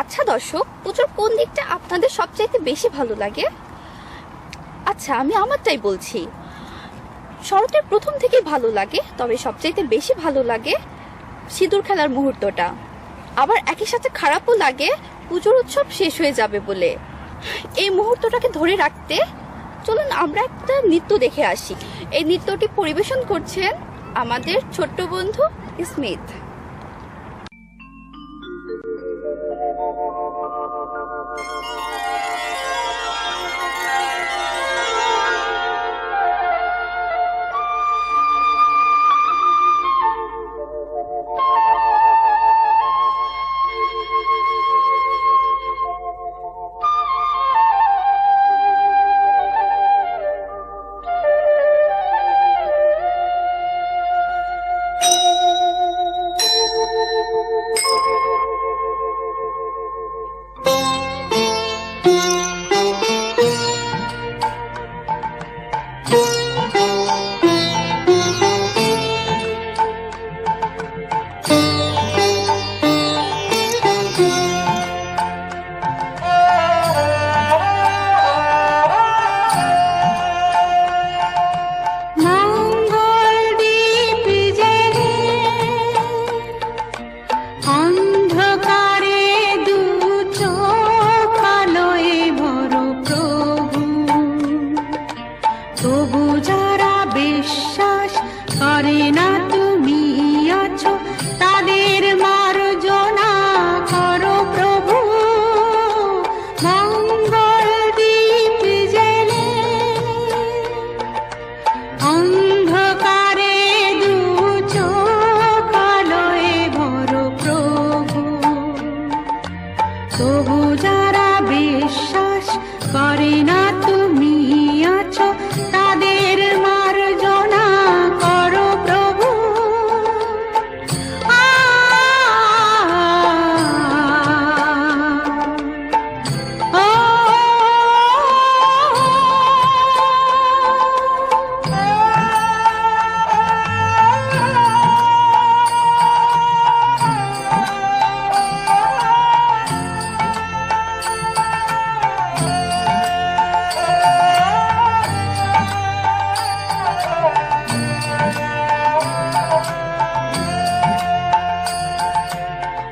আচ্ছা দর্শক, পুজোর কোন দিকটা আপনাদের সবচাইতে বেশি ভালো লাগে? আচ্ছা আমি আমারটাই বলছি। শরতের প্রথম থেকেই ভালো লাগে, তবে সবচাইতে বেশি ভালো লাগে সিঁদুর খেলার মুহূর্তটা। আবার একই সাথে খারাপও লাগে, পুজোর উৎসব শেষ হয়ে যাবে বলে। এই মুহূর্তটাকে ধরে রাখতে চলুন আমরা একটা নৃত্য দেখে আসি। এই নৃত্যটি পরিবেশন করছেন আমাদের ছোট্ট বন্ধু স্মিথ।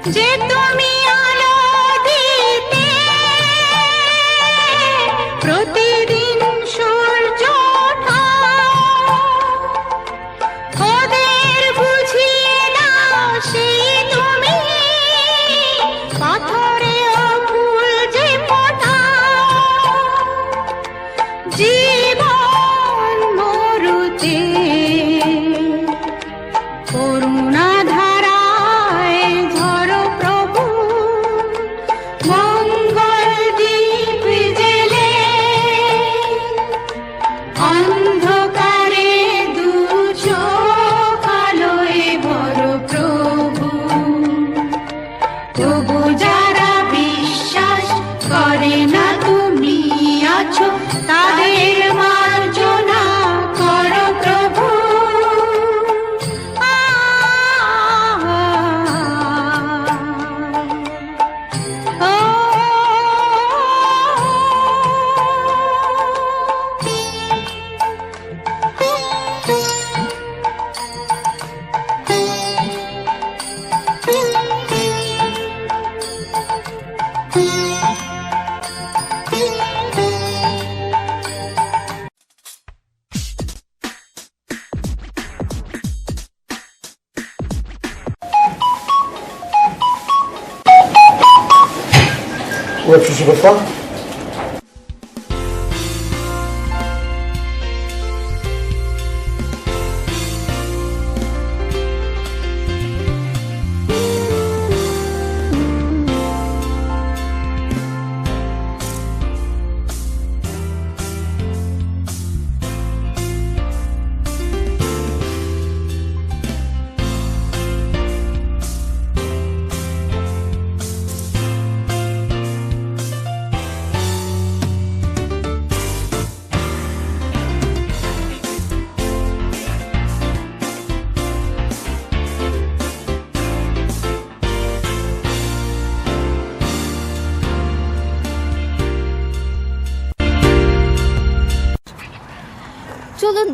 ジっと見よう আছো তাদের মার্জনা réfléchirez pas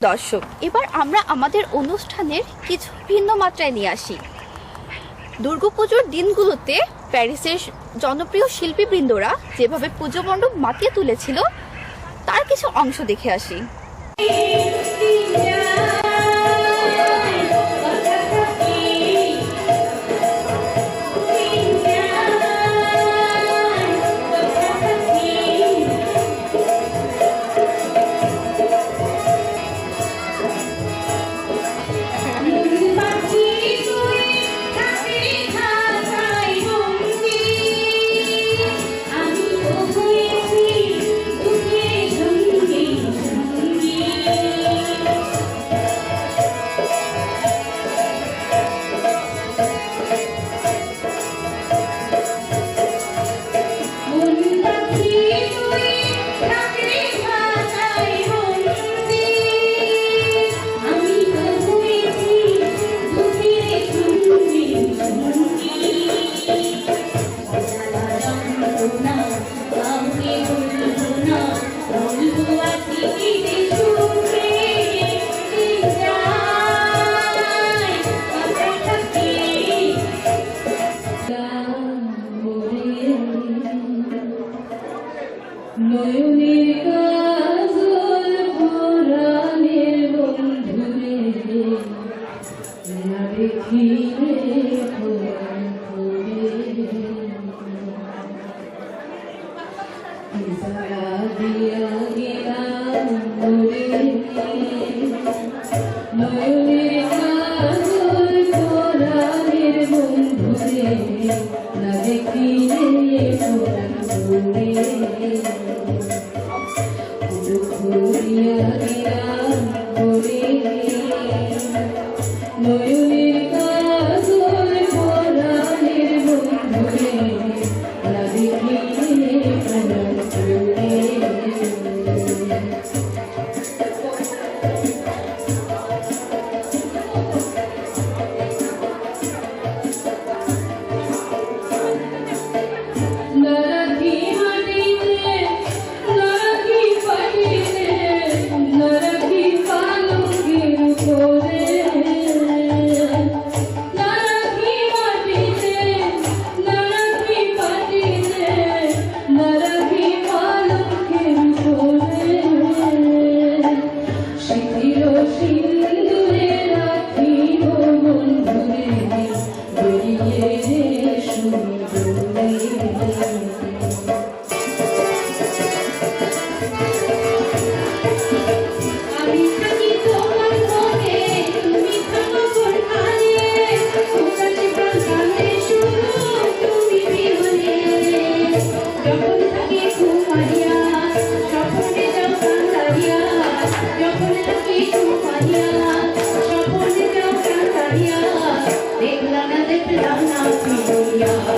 দর্শক, এবার আমরা আমাদের অনুষ্ঠানের কিছু ভিন্ন মাত্রায় নিয়ে আসি। দুর্গাপুজোর দিনগুলোতে প্যারিসের জনপ্রিয় শিল্পীবৃন্দরা যেভাবে পুজো মণ্ডপ মাতিয়ে তুলেছিল, তার কিছু অংশ দেখে আসি। 有你和 Hallelujah.